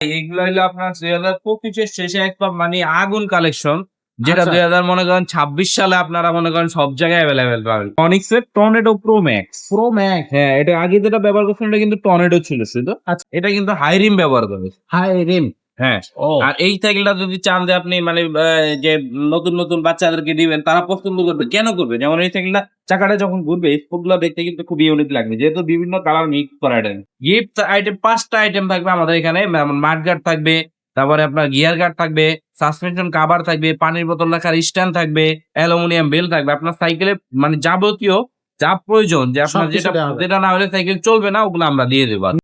এগুলো হলো আপনার দুই হাজার পঁচিশের শেষে একদম মানে আগুন কালেকশন যেটা আচ্ছা। দুই হাজার মনে করেন ছাব্বিশ সালে আপনারা মনে করেন সব জায়গায় অ্যাভেলেবেল পাবেন। অনিক্স এর tornado pro max pro max হ্যাঁ এটা আগে যেটা ব্যবহার করছেন এটা কিন্তু টর্নেডো ছিল শুধু। আচ্ছা। এটা কিন্তু হাই রিম ব্যবহার করে হাই রিম হ্যাঁ। আর এই সাইকেলটা যদি চান যে আপনি মানে যে নতুন নতুন বাচ্চাদেরকে দিবেন তারা পছন্দ করবে। কেন করবে? যেমন এই সাইকেলটা চাকাটা যখন ঘুরবে স্পোকগুলো দেখতে কিন্তু খুব ইউনিক লাগবে। যেহেতু বিভিন্ন কালার মিক্স করা এটা গিফট আইটেম পাঁচটা আইটেম থাকবে আমাদের এখানে। মাঠ গার্ড থাকবে তারপরে আপনার গিয়ার গার্ড থাকবে সাসপেনশন কাভার থাকবে পানির বোতল রাখার স্ট্যান্ড থাকবে অ্যালুমিনিয়াম বেল থাকবে। আপনার সাইকেলে মানে যাবতীয় যা প্রয়োজন যে আপনার যেটা যেটা না হলে সাইকেল চলবে না ওগুলো আমরা দিয়ে দেবো।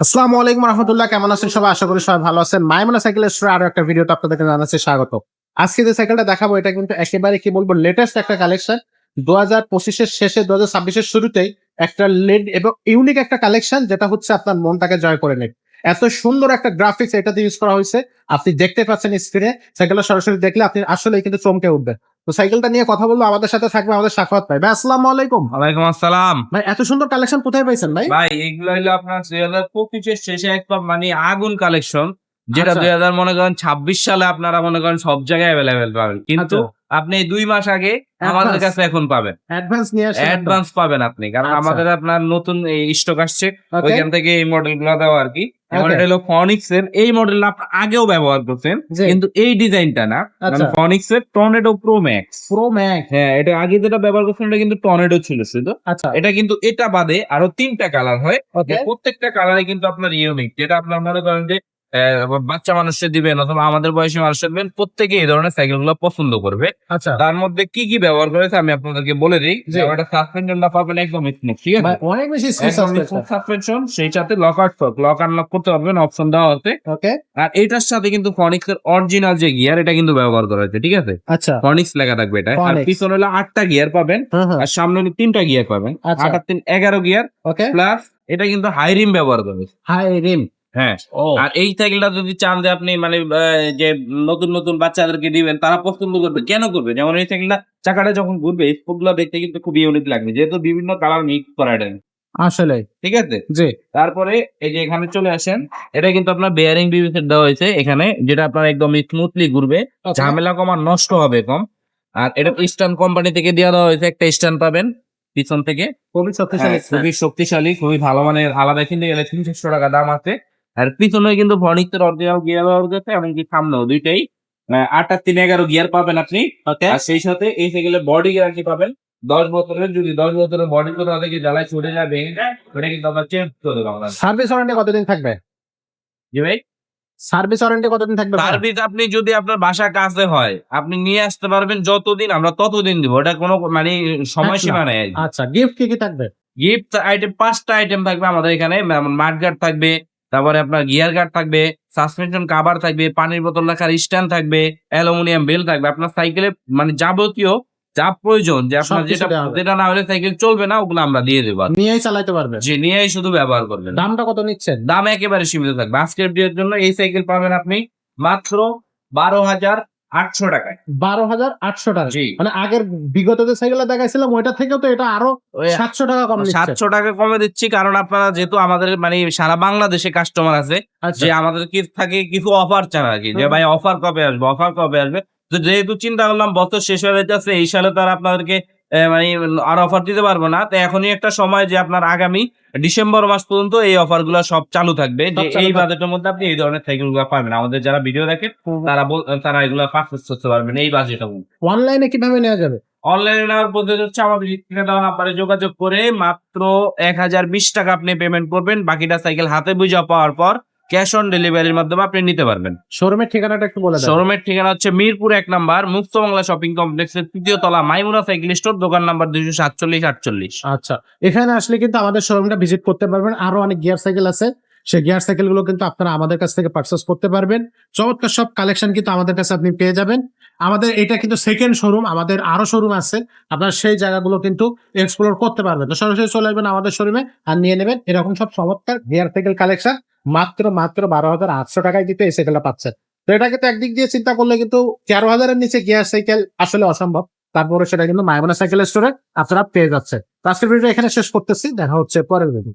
আসসালামু আলাইকুম রহমতুল্লাহ, কেমন আছেন সবাই? আশা করি সবাই ভালো আছেন। সাইকেলের আরও একটা আপনাদেরকে জানাচ্ছি স্বাগত। আজকে যে সাইকেলটা দেখাবো, এটা কিন্তু একেবারে কি বলব লেটেস্ট একটা কালেকশন দু হাজার পঁচিশের শেষে দু হাজার ছাব্বিশের শুরুতেই একটা লেড এবং ইউনিক একটা কালেকশন যেটা হচ্ছে আপনার মনটাকে জয় করে নেয়। এত সুন্দর একটা গ্রাফিক্স এটাতে ইউজ করা হয়েছে। আপনি দেখতে পাচ্ছেন স্ক্রিনে সাইকেলটা সরাসরি দেখলে আপনি আসলে কিন্তু চমকে উঠবে তো সাইকেলটা নিয়ে কথা বলব আমাদের সাথে থাকবে আমাদের সাক্ষাৎ ভাই। ভাই আসসালামু আলাইকুম। ওয়ালাইকুম আসসালাম। ভাই এত সুন্দর কালেকশন কোথায় পাইছেন ভাই? ভাই এগুলো হলো আপনার দুই হাজার পঁচিশের শেষে একদম মানে আগুন কালেকশন যেটা আচ্ছা। দুই হাজার মনে করেন ছাব্বিশ সালে আপনারা মনে করেন সব জায়গায় অ্যাভেলেবেল পাবেন। কিন্তু আপনি দুই মাস আগে আমাদের কাছে এখন পাবেন। অ্যাডভান্স নিয়ে আসেন অ্যাডভান্স পাবেন আপনি কারণ আচ্ছা। আমাদের আপনার নতুন এই স্টক আসছে? ওইখান থেকে এই মডেলগুলো দেওয়া আর কি। যেমন. এটা হলো ফনিক্স এর এই মডেলটা আপনি আগেও ব্যবহার করছেন কিন্তু এই ডিজাইনটা না। ফনিক্স এর tornado pro max pro max হ্যাঁ এটা আগে যেটা ব্যবহার করছেন এটা কিন্তু টর্নেডো ছিল শুধু আচ্ছা। এটা কিন্তু এটা বাদে আরও তিনটা কালার হয়। প্রত্যেকটা কালারে কিন্তু আপনার ইউনিক যেটা আপনার মনে করেন যে বাচ্চা মানুষকে দিবেন অথবা আমাদের বয়সী মানুষকে দিবেন প্রত্যেকে এই ধরনের সাইকেলগুলো পছন্দ করবে। আচ্ছা। তার মধ্যে কি কি ব্যবহার করেছে আমি আপনাদেরকে বলে দিই। যে ওটা সাসপেনশনটা পাবেন একদম স্মুথ ঠিক আছে? অনেক বেশি সাসপেনশন সেই সাথে লক আউট লক আনলক করতে পারবেন অপশন দেওয়া আছে। ওকে আর এটার সাথে কিন্তু ফনিক্স এর অরিজিনাল যে গিয়ার এটা কিন্তু ব্যবহার করা হয়েছে ঠিক আছে? আচ্ছা। ফনিক্স লেখা থাকবে এটা। আর পিছনে হলো আটটা গিয়ার পাবেন আর সামনে হলো তিনটা গিয়ার পাবেন। আচ্ছা। আট আর তিন এগারো গিয়ার ওকে প্লাস এটা কিন্তু হাই রিম ব্যবহার করবে হাই রিম হ্যাঁ। আর এই সাইকেলটা যদি চান যে আপনি মানে যে নতুন নতুন বাচ্চাদেরকে দিবেন তারা পছন্দ করবে। কেন করবে? যেমন এই সাইকেলটা চাকাটা যখন ঘুরবে স্পোকগুলো দেখতে কিন্তু খুব ইউনিক লাগবে যেহেতু বিভিন্ন কালার মিক্স করা এটা। আসলে ঠিক আছে? জি। তারপরে এই যে এখানে চলে আসেন এটা কিন্তু আপনার বেয়ারিং বিবিসেট দেওয়া হয়েছে এখানে যেটা আপনার একদম স্মুথলি ঘুরবে। আচ্ছা। ঝামেলা কম আর নষ্ট হবে কম। আর এটা ইস্টার্ন কোম্পানি থেকে দেওয়া দেওয়া হয়েছে একটা স্ট্যান্ড পাবেন পিছন থেকে। খুবই শক্তিশালী হ্যাঁ, খুবই শক্তিশালী খুবই ভালো মানের আলাদা কিনতে গেলে তিনশো টাকা দাম আছে। আর পিছনে কিন্তু ভনিক্সের অরিজিনাল গিয়ার ব্যবহার করতে এমনকি সামনেও দুইটাই। আহ, আট আর তিন এগারো গিয়ার পাবেন আপনি। আর সেই সাথে এই সাইকেলের বডি গ্যারান্টি পাবেন। দশ বছরের যদি দশ বছরের বডি কোথা থেকে জ্বালায় ছুটে যায় ভেঙে যায় ওটা কিন্তু আমরা চেঞ্জ করে দেবো আমরা সার্ভিস ওয়ারেন্টি কতদিন থাকবে? জি ভাই? সার্ভিস ওয়ারেন্টি কতদিন থাকবে? সার্ভিস আপনি যদি আপনার বাসা কাছে হয় আপনি নিয়ে আসতে পারবেন যতদিন আমরা ততদিন দিব। ওটা কোনো মানে সময়সীমা নেই। আচ্ছা গিফট কি কি থাকবে? গিফট আইটেম পাঁচটা আইটেম থাকবে আমাদের এখানে। মাঠগার্ড থাকবে তারপরে আপনার গিয়ার গার্ড থাকবে সাসপেনশন কাভার থাকবে পানির বোতল রাখার স্ট্যান্ড থাকবে অ্যালুমিনিয়াম বেল থাকবে। আপনার সাইকেলে মানে যাবতীয় যা প্রয়োজন যে আপনার যেটা যেটা না হলে সাইকেল চলবে না ওগুলো আমরা দিয়ে দেবো। নিয়েই চালাইতে পারবেন। যে নিয়েই শুধু ব্যবহার করবেন। দামটা কত নিচ্ছেন? দাম একেবারে সীমিত থাকবে। আজকের জন্য এই সাইকেল পাবেন আপনি মাত্র বারো হাজার আটশো টাকায়। বারো হাজার আটশো টাকা। মানে আগের বিগত যে সাইকেল দেখাইছিলাম ওইটা থেকেও তো এটা আরও সাতশো টাকা কম সাতশো টাকা কমে দিচ্ছি কারণ আপনারা যেহেতু আমাদের মানে সারা বাংলাদেশে কাস্টমার আছে আচ্ছা। যে আমাদের কি থাকে কিছু অফার চান আর কি যে ভাই অফার কবে আসবে অফার কবে আসবে? যেহেতু চিন্তা করলাম বছর শেষ হয়ে যাচ্ছে এই সালে তারা আপনাদেরকে মানে আর অফার দিতে পারব না। তো এখনই একটা সময় যে আপনার আগামী ডিসেম্বর মাস পর্যন্ত এই অফারগুলো সব চালু থাকবে। যে এই। বাজেটের মধ্যে আপনি এই ধরনের সাইকেলগুলো পাবেন। আমাদের যারা ভিডিও দেখেন তারা তারা এগুলো পারচেস করতে পারবেন এই মধ্যে। অনলাইনে কীভাবে নেওয়া যাবে? অনলাইনে নেওয়ার পদ্ধতি হচ্ছে আমাদের দেওয়া নাম্বারে যোগাযোগ করে মাত্র এক হাজার বিশ টাকা আপনি পেমেন্ট করবেন। বাকিটা সাইকেল হাতে বুঝা পাওয়ার পর ক্যাশ অন ডেলিভারির মাধ্যমে আপনি নিতে পারবেন। শোরুমের ঠিকানাটা একটু বলে শোরুমের ঠিকানা হচ্ছে মিরপুর এক নাম্বার মুক্ত বাংলা শপিং কমপ্লেক্সের তৃতীয় তলা মাইমুনা সাইকেল স্টোর দোকান নাম্বার দুইশো সাতচল্লিশ আটচল্লিশ। আচ্ছা এখানে আসলে কিন্তু আমাদের শোরুমটা ভিজিট করতে পারবেন। আরও অনেক গিয়ার সাইকেল আছে। সেই গিয়ার সাইকেলগুলো কিন্তু আপনারা আমাদের কাছ থেকে পারচেস করতে পারবেন। চমৎকার সব কালেকশন কিন্তু আমাদের কাছে আপনি পেয়ে যাবেন। আমাদের এটা কিন্তু সেকেন্ড শোরুম আমাদের আরও শোরুম আছে। আপনারা সেই জায়গাগুলো কিন্তু এক্সপ্লোর করতে পারবেন। তো সরাসরি চলে আসবেন আমাদের শোরুমে আর নিয়ে নেবেন। এরকম সব চমৎকার গিয়ার সাইকেল কালেকশন মাত্র মাত্র বারো হাজার আটশো টাকায় কিন্তু এই সাইকেলটা পাচ্ছেন। তো এটাকে তো একদিক দিয়ে চিন্তা করলে কিন্তু তেরো হাজারের নিচে গিয়ার সাইকেল আসলে অসম্ভব। তারপরে সেটা কিন্তু মায়মনা সাইকেল স্টোরে আপনারা পেয়ে যাচ্ছে তো আজকের ভিডিও এখানে শেষ করতেছি। দেখা হচ্ছে পরের ভিডিও